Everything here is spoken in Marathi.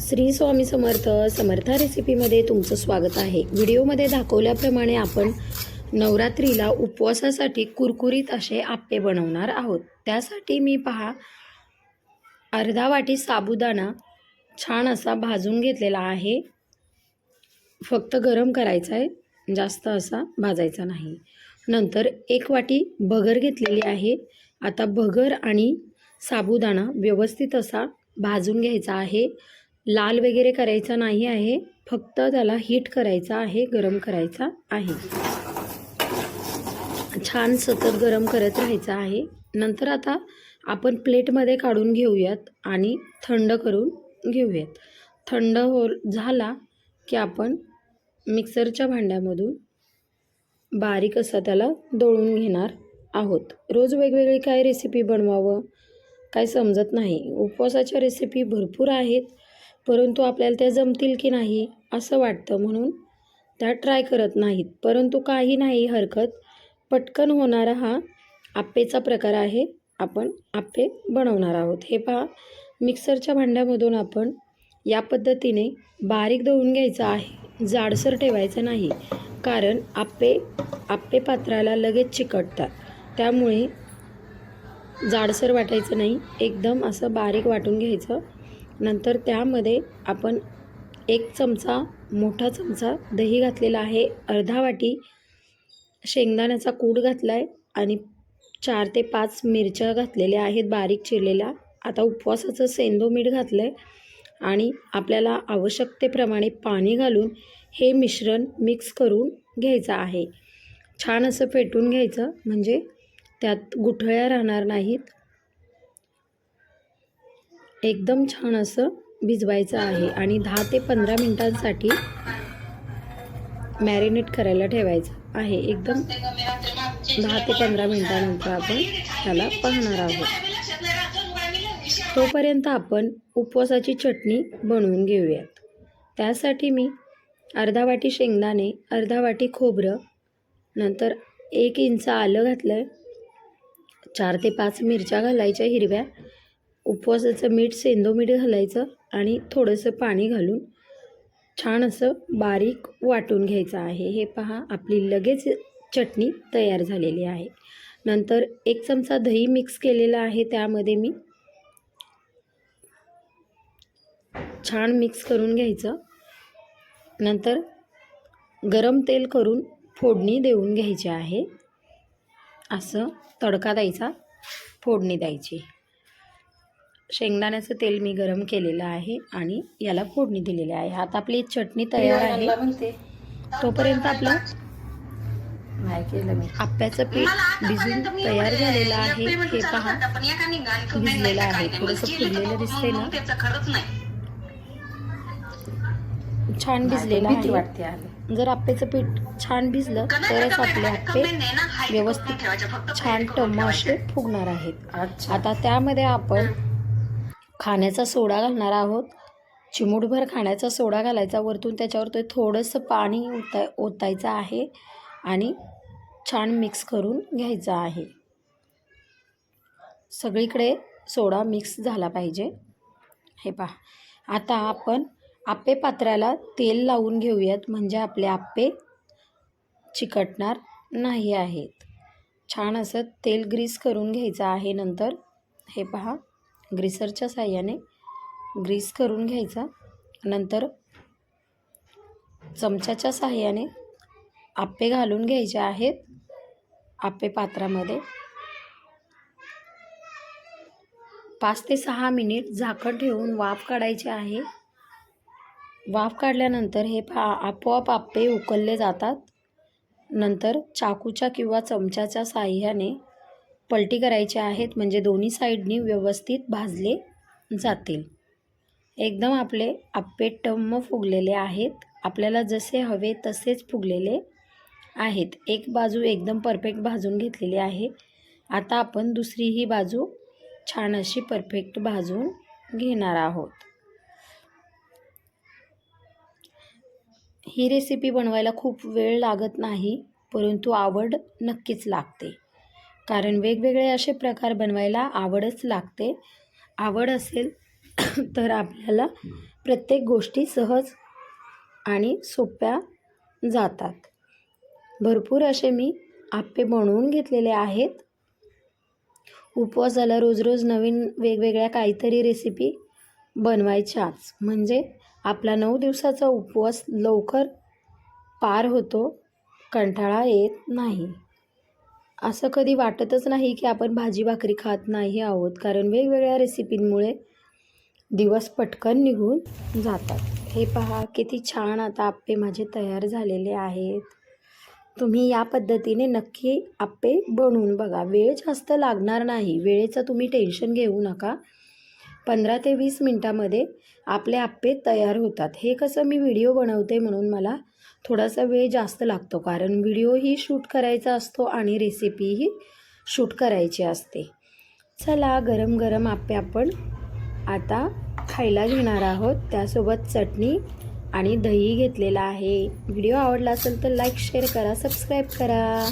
श्री स्वामी समर्थ समर्थ रेसिपीमध्ये तुमचं स्वागत आहे. व्हिडिओमध्ये दाखवल्याप्रमाणे आपण नवरात्रीला उपवासासाठी कुरकुरीत असे आप्पे बनवणार आहोत. त्यासाठी मी पहा अर्धा वाटी साबुदाणा छान असा भाजून घेतलेला आहे. फक्त गरम करायचा आहे जास्त असा भाजायचा नाही. नंतर एक वाटी भगर घेतलेली आहे. आता भगर आणि साबुदाणा व्यवस्थित असा भाजून घ्यायचा आहे. लाल वगैरे करायचा नाही आहे. फक्त त्याला हीट करायचा आहे गरम करायचा आहे. छान सतत गरम करत राहायचं आहे. नंतर आता आपण प्लेटमध्ये काढून घेऊयात आणि थंड करून घेऊयात. थंड हो झाला की आपण मिक्सरच्या भांड्यामधून बारीक असा त्याला दळून घेणार आहोत. रोज वेगवेगळी काय रेसिपी बनवावं? काय समजत नाही. उपवासाच्या रेसिपी भरपूर आहेत. परंतु आपल्याला त्या जमतील की नाही असं वाटतं. म्हणून त्या ट्राय करत नाहीत. परंतु काही नाही हरकत. पटकन होणारा हा आप्पेचा प्रकार आहे. आपण आप्पे बनवणार आहोत. हे पहा मिक्सरच्या भांड्यामधून आपण या पद्धतीने बारीक दळून घ्यायचं आहे. जाडसर ठेवायचं नाही. कारण आप्पे आप्पे पात्राला लगेच चिकटतात. त्यामुळे जाडसर वाटायचं नाही. एकदम असं बारीक वाटून घ्यायचं. नंतर त्यामध्ये आपण एक चमचा मोठा चमचा दही घातलेला आहे. अर्धा वाटी शेंगदाण्याचा कूट घातला आहे आणि चार ते पाच मिरच्या घातलेल्या आहेत बारीक चिरलेल्या. आता उपवासाचं सेंदो मीठ घातलं आहे आणि आपल्याला आवश्यकतेप्रमाणे पाणी घालून हे मिश्रण मिक्स करून घ्यायचं आहे. छान असं फेटून घ्यायचं म्हणजे त्यात गुठळ्या राहणार नाहीत. एकदम छान असं भिजवायचं आहे आणि दहा ते पंधरा मिनटांसाठी मॅरिनेट करायला ठेवायचं आहे. एकदम दहा ते पंधरा मिनटानंतर आपण त्याला पाहणार आहोत. तोपर्यंत आपण उपवासाची चटणी बनवून घेऊयात. त्यासाठी मी अर्धा वाटी शेंगदाणे अर्धा वाटी खोबरं नंतर एक इंच आलं घातलं आहे चार ते पाच मिरच्या घालायच्या हिरव्या. उपवासाचं मीठ सेंदो मीठ घालायचं आणि थोडंसं पाणी घालून छान असं बारीक वाटून घ्यायचं आहे. हे पहा आपली लगेच चटणी तयार झालेली आहे. नंतर एक चमचा दही मिक्स केलेला आहे. त्यामध्ये मी छान मिक्स करून घ्यायचं. नंतर गरम तेल करून फोडणी देऊन घ्यायची आहे. असं तडका द्यायचा फोडणी द्यायची. शेंगदाण्याचं तेल मी गरम केलेलं आहे आणि याला फोडणी दिलेली आहे. आता आपली चटणी तयार आहे. तोपर्यंत आपलं नाही केलं मी. आप्याचं पीठ भिजून तयार झालेलं आहे. हे पहा. भिजलेलं आहे. थोडंसं फुललेलं दिसतंय ना. छान भिजलेलं आहे. वाटते जर आप्याचं पीठ छान भिजलं तरच आपले आप्पे व्यवस्थित छान टम्म असे फुगणार आहेत. आता त्यामध्ये आपण खाण्याचा सोडा घालणार आहोत. चिमूटभर खाण्याचा सोडा घालायचा. वरतून त्याच्यावर ते थोडंसं पाणी ओता ओतायचं आहे आणि छान मिक्स करून घ्यायचं आहे. सगळीकडे सोडा मिक्स झाला पाहिजे. हे पहा. आता आपण आप्पे पात्राला तेल लावून घेऊयात. म्हणजे आपले आप्पे चिकटणार नाही आहेत. छान असं तेल ग्रीस करून घ्यायचं आहे नंतर. हे पहा. ग्रीसरच्या साह्याने ग्रीस करून घ्यायचा. नंतर चमच्याच्या साह्याने आप्पे घालून घ्यायचे आहेत. आप्पे पात्रामध्ये पाच ते सहा मिनिट झाकण ठेवून वाफ काढायचे आहे. वाफ काढल्यानंतर हे पा आपोआप आप्पे उकलले जातात. नंतर चाकूच्या किंवा चमच्याच्या साह्याने पलटी करायचे आहेत म्हणजे दोन्ही साईडनी व्यवस्थित भाजले जातील. एकदम आपले आप्पे टम्म फुगलेले आहेत. आपल्याला जसे हवे तसेच फुगलेले आहेत. एक बाजू एकदम परफेक्ट भाजून घेतलेली आहे. आता आपण दुसरी ही बाजू छान अशी परफेक्ट भाजून घेणार आहोत. ही रेसिपी बनवायला खूप वेळ लागत नाही परंतु आवड नक्कीच लागते. कारण वेगवेगळे असे प्रकार बनवायला आवडच लागते. आवड असेल तर आपल्याला प्रत्येक गोष्टी सहज आणि सोप्या जातात. भरपूर असे मी आप्पे बनवून घेतलेले आहेत. उपवासाला रोज रोज नवीन वेगवेगळ्या काहीतरी रेसिपी बनवायच्याच. म्हणजे आपला नऊ दिवसाचा उपवास लवकर पार होतो कंटाळा येत नाही. असं कधी वाटतच नाही की आपण भाजी भाकरी खात नाही आहोत. कारण वेगवेगळ्या रेसिपींमुळे दिवस पटकन निघून जातात. हे पहा किती छान आता आप्पे माझे तयार झालेले आहेत. तुम्ही या पद्धतीने नक्की आप्पे बनवून बघा. वेळ जास्त लागणार नाही. वेळेचं तुम्ही टेन्शन घेऊ नका. पंधरा ते वीस मिनटामध्ये आपले आप्पे तयार होतात. हे कसं मी व्हिडिओ बनवते म्हणून मला थोडासा वेळ जास्त लागतो कारण व्हिडिओही शूट करायचा असतो आणि रेसिपीही शूट करायची असते. चला गरम गरम आप्पे आपण आता खायला घेणार आहोत. त्यासोबत चटणी आणि दही घेतलेला आहे. व्हिडिओ आवडला असेल तर लाईक शेअर करा सबस्क्राईब करा.